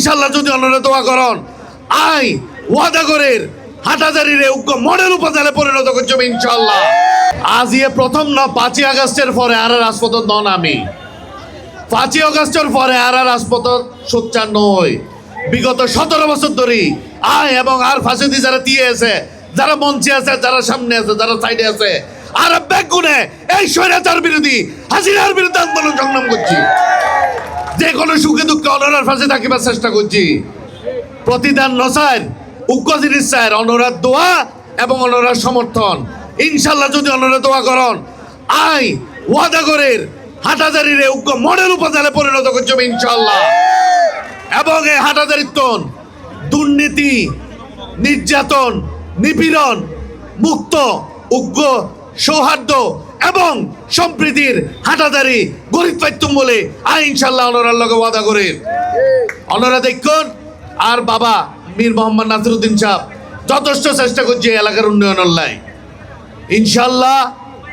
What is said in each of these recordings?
ইনশাল্লাহ যদি অন্যরা দোয়া করন আই ওয়াদা করে হাটাজারির উগ্র মডেল উপজেলা পরিণত করছে ইনশাল্লাহ আজ ইয়ে প্রথম না, পাঁচই আগস্টের পরে আর রাজপথ নন আমি। পাঁচই আগস্টের পরে আর রাজপথ সোচ্চার নয় বিগত সতেরো বছর ধরে আয় এবং আর ফাঁসিদি যারা দিয়ে আছে, যারা মঞ্চে আছে, যারা সামনে আছে, যারা সাইডে আছে, আর ব্যাগুনে এই স্বৈরাচার বিরোধী হাসিনার বিরুদ্ধে আন্দোলন সংগ্রাম করছি। যে কোনো সুখে দুঃখে অনরার ফাঁসে থাকিবার চেষ্টা করছি। প্রতিদান নসার জিনিস ইচ্ছার অনরার দোয়া এবং অনরার সমর্থন। ইনশাল্লাহ যদি অনরা দোয়া করন, আই ওয়াদাগরের হাটাজারির উগ্র মডেল উপজেলা পরিণত করছে ইনশাল্লাহ। এবং এই হাটাজারিত্বন দুর্নীতি, নির্যাতন, নিপীড়ন, মুক্ত, উগ্র, সৌহার্দ্য এবং সম্প্রীতির হাটাদারি গরিব পাইতুম বলে আই ইনশাল্লাহ অনরার লগে ওয়াদা করে অনরা দেখুন, আর বাবা মীর মোহাম্মদ নাসিরুদ্দিন সাহ যথেষ্ট চেষ্টা করছে এলাকার উন্নয়নের লাই। ইনশাল্লাহ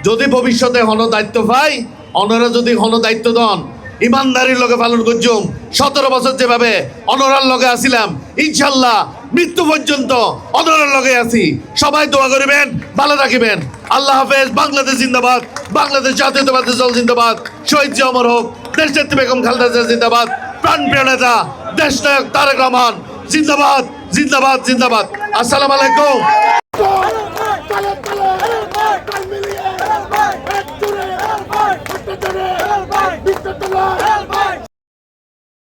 যদি ভবিষ্যতে হন দায়িত্ব পাই, অনরা যদি হন দায়িত্ব দন, ইমানদারির লগে পালন করছুম, সতেরো বছর যেভাবে অনরার লগে আসিলাম ইনশাল্লাহ মৃত্যু পর্যন্ত অনরার লগে আছি। সবাই দোয়া করিবেন ভালো রাখিবেন আল্লাহ হাফেজ বাংলাদেশ জিন্দাবাদ বাংলাদেশ জাতীয়তাবাদী জল জিন্দাবাদ শহীদ জমর হোক দেশ বেগম খালেদা জিন্দাবাদ প্রাণ প্রিয়নেতা দেশ নায়ক তারেক রহমান জিন্দাবাদ জিন্দাবাদ জিন্দাবাদ আসসালাম আলাইকুম